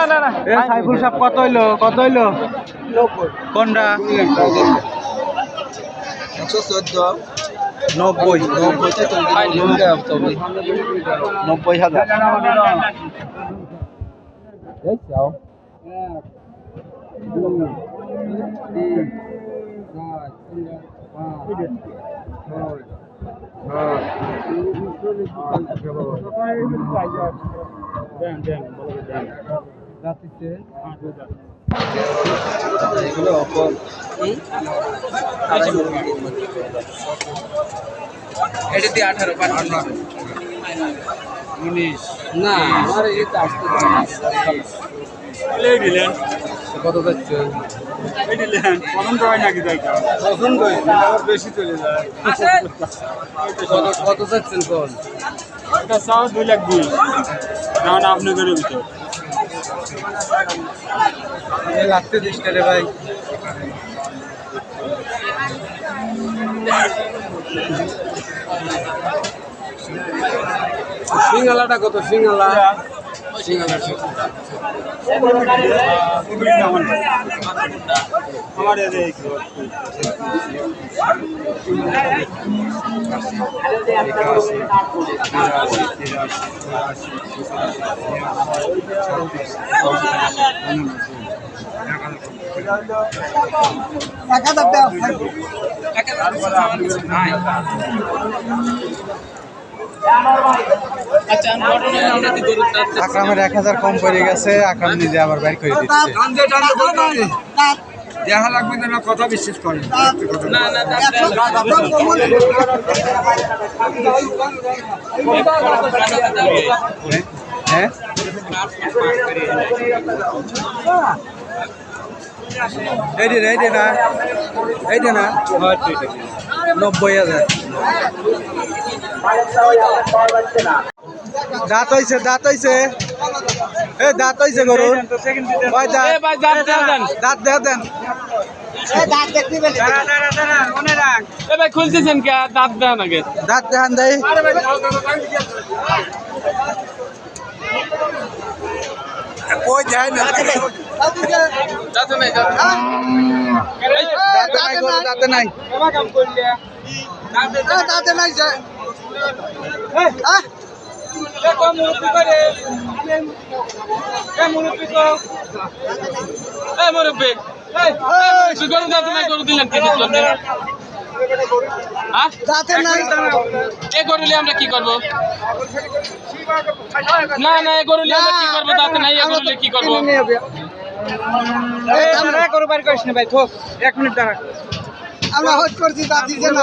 এ সাইফুল সাহেব কত হইল? কত হইল? কোনটা? একশো চোদ্দ নব্বই। নব্বই হাজার। এটা দিয়ে আঠারো উনিশ। না আমার এটা আসতে কত যাচ্ছে? পছন্দ হয়েছে আবার বেশি চলে যায়। কত যাচ্ছেন কোন দুই লাখ দুই না আপনি করে ভিতর। লাগতে দিস রে ভাই। সিঙ্গালাটা কত? সিঙ্গালা। সিঙ্গালা আমার এই আচ্ছা আমি আকরামের এক হাজার কম পড়ে গেছে আকরাম নিজে আবার বের করে দিচ্ছে। দেখা লাগবে না কথা বিশ্বাস করেন। না না দাঁত দেওয়া হ্যাঁ? এইটি না এইটি না? এইটি না? নব্বই হাজার। দাঁত হইছে দাঁত হইছে। এ দাঁত হইছে গরুর। দাঁত। এ ভাই দাঁত দেওয়া দেন। দাঁত দেও দেন। এ ভাই খুলতেছেন কে? দাঁত দেওয়া নাকি দাঁত দেখান দেই। কই যায় না। দাঁত নাই। দাঁত নাই দাঁতে নাই। মুরব্বি গরু দাঁত নাই গরু দিলেন? দাঁতে নাই এ গরু নিয়ে আমরা কি করব? না না এ গরু নিয়ে আমরা কি করব? দাঁত নাই এ গরু নিয়ে কি করব? গরু বাড়ি করিস না ভাই থোক এক মিনিট দাঁড়া। আমরা হজ করছি দাঁত দিতে না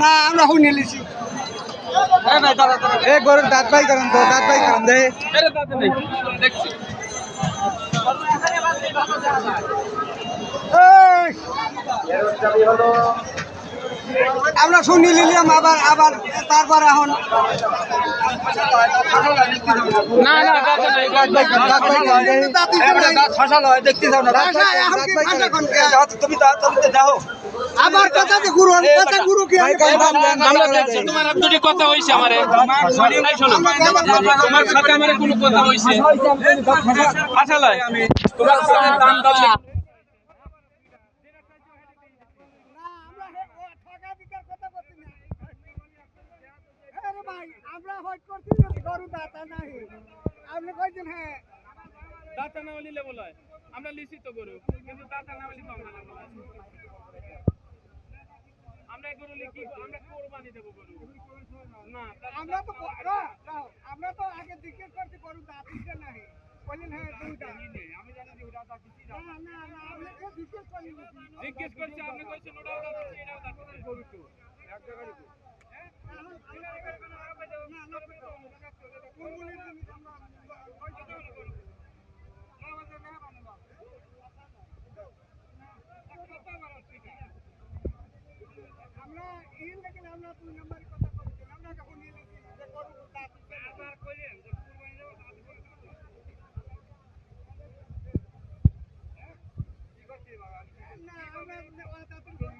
না আমরা হুনে লিছি এ গরুর দাঁত বাই করেন তো দাঁত বাই করেন দে। দেখছি। আমরা শুনি নিলাম আবার আবার তারপর এখন না না হয় দেখতে যাও না তুমি তুমি কথা যে গুরু কথা গুরু কি আমরা দেখছি তোমার দুটি কথা হইছে আমারে তোমার সাথে আমারে কোনো কথা হইছে আসালাই তোমার দাম দাম আমরা হজ করছি গরু দাতা নাই আপনি কইছেন হ্যাঁ। দাতা না হলিলে বলে আমরা লিসি তো গরু কিন্তু দাতা না হলি তো আমরা না বলে আমরা গরু লিখি আমরা কোরবানি দেব গরু। না আমরা তো আমরা তো আগে জিজ্ঞেস করছি গরু দাঁতিতে নাই বললেন হ্যাঁ দুইটা আমি জানি যে ওটা দাঁত না না না আপনি তো জিজ্ঞেস করেন জিজ্ঞেস করছি আপনি কইছেন ওটাও দাঁত এটাও দাঁত গরু তো। এক জায়গায় আমরা এই লেগে আমরা দুই নম্বরের কথা বলছি আমরা যখন লিখি যে গরু দাঁতিতে আবার কইলেন যে কুরবানি দেব দাঁত না আমরা ওই দাঁতের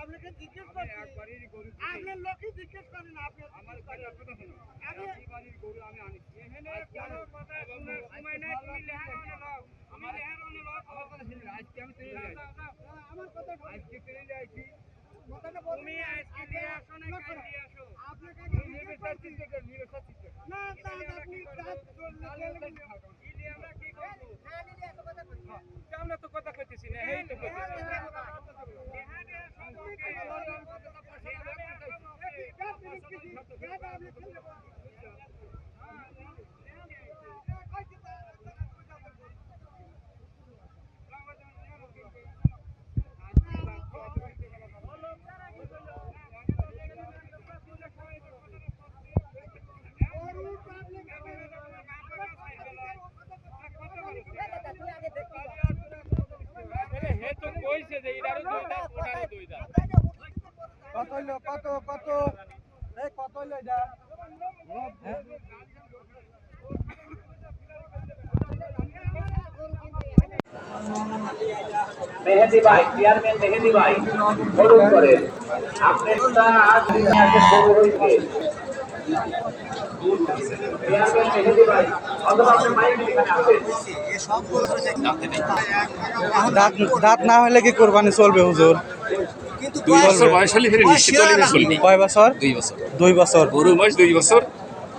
আপনাকে জিজ্ঞেস আমি করছি একবারই গরু আপনার লোকই জিজ্ঞেস করেন আপনি আমার বাড়ির কথা শোনো আমি এই বাড়ির গরু আমি আনি এখানে কোনো কথা শুনে সময় নাই তুমি লেহার অনে লও আমার লেহার অনে লও আমার কথা শুনি আজকে আমি তেলে যাই আমার কথা আজকে তেলে যাইছি কথাটা তুমি আজকে দিয়ে আসো না কাল দিয়ে আসো আপনাকে আগে নিবে জিজ্ঞেস সাথে করছি থেকে নিবে সাথে থেকে না তা আপনি দাঁত ধরলে ইলি আমরা কি করব? হ্যাঁ দিদি এত কথা কইছি আমরা তো কথা কইতেছি না, এই তো কইতেছি। আরে হে তো কইছে যে এটারও দুই দাঁত, ওটারও দুই দাঁত। কত হইল কত কত এই কত হইল এটা হ্যাঁ? মেহেদি ভাই চেয়ারম্যান মেহেদি ভাই বলুন করেন আপনি আজকে শুরু হয়েছে। চেয়ারম্যান মেহেদি ভাই অথবা আপনি মাইক এখানে আসেন দাঁত দাঁত না হলে কি কোরবানি চলবে হুজুর? দুই বছর বয়স হলে ফিরে নিশ্চিত কয় বছর? দুই বছর? দুই বছর। গরু বয়স দুই বছর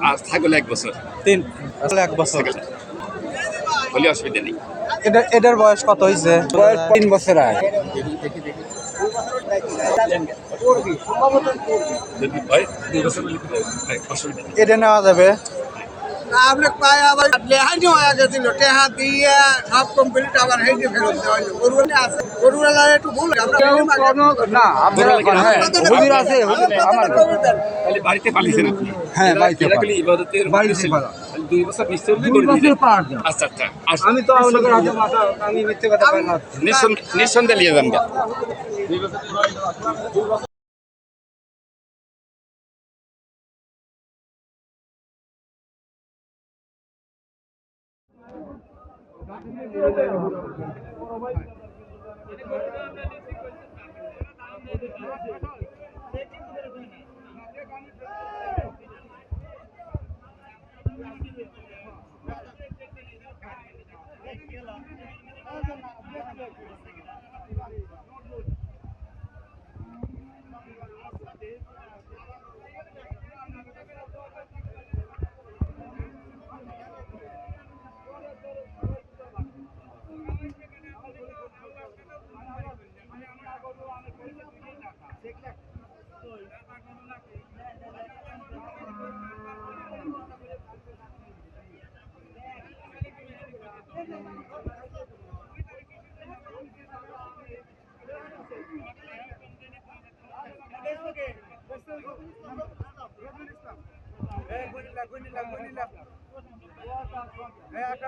আর ছাগল এক বছর। তিন এক বছর। হলে অসুবিধা নেই। এটা এটার বয়স কত হয়েছে বয়স তিন বছর আয় হয় হয়, এটা নেওয়া যাবে? আবার লেহানি হয়ে গেছিল টেহা দিয়ে সব কমপ্লিট আবার হেঁটে ফেরত দেওয়া হলো আছে গরুগুলো একটু ভুল না হুজুর আছে আমার বাড়িতে পালিয়েছেন আপনি? হ্যাঁ, বাড়িতে পালা। দুই বছর নিঃসন্দেহে করে দিলেন আচ্ছা আচ্ছা। আমি তো আমি মিথ্যে কথা নিঃসন্দেহে নিয়ে যান Thank you.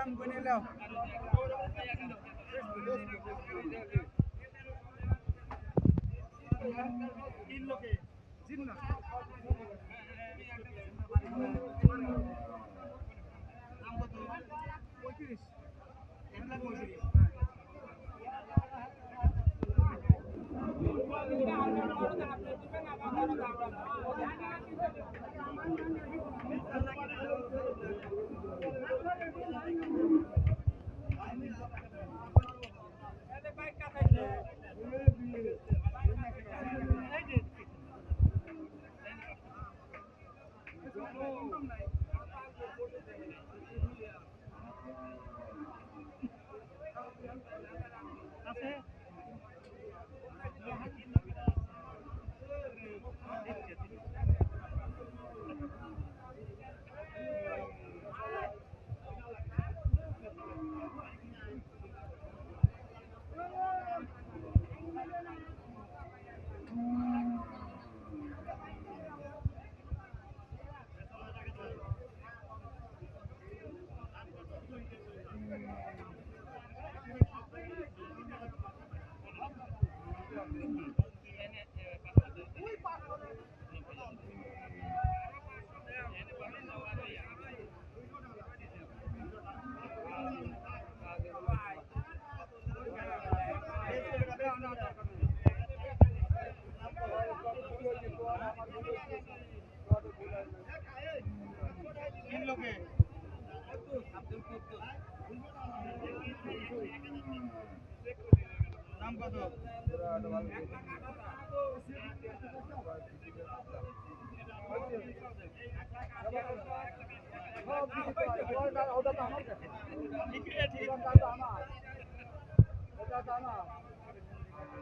গ্রাম গুনে নাও পঁয়ত্রিশ এক লাখ পঁয়ত্রিশ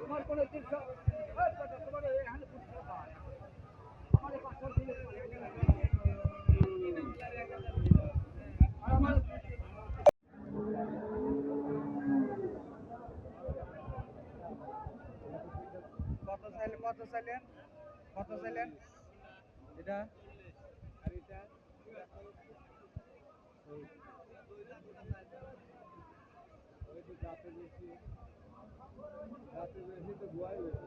তোমার কোনো চিকিৎসা তোমার এখানে কত চাইলেন? কত চাইলেন? এটা আর এটা ওই তো যাতে বেশি যাতে বেশি তো গুয়াই বেশি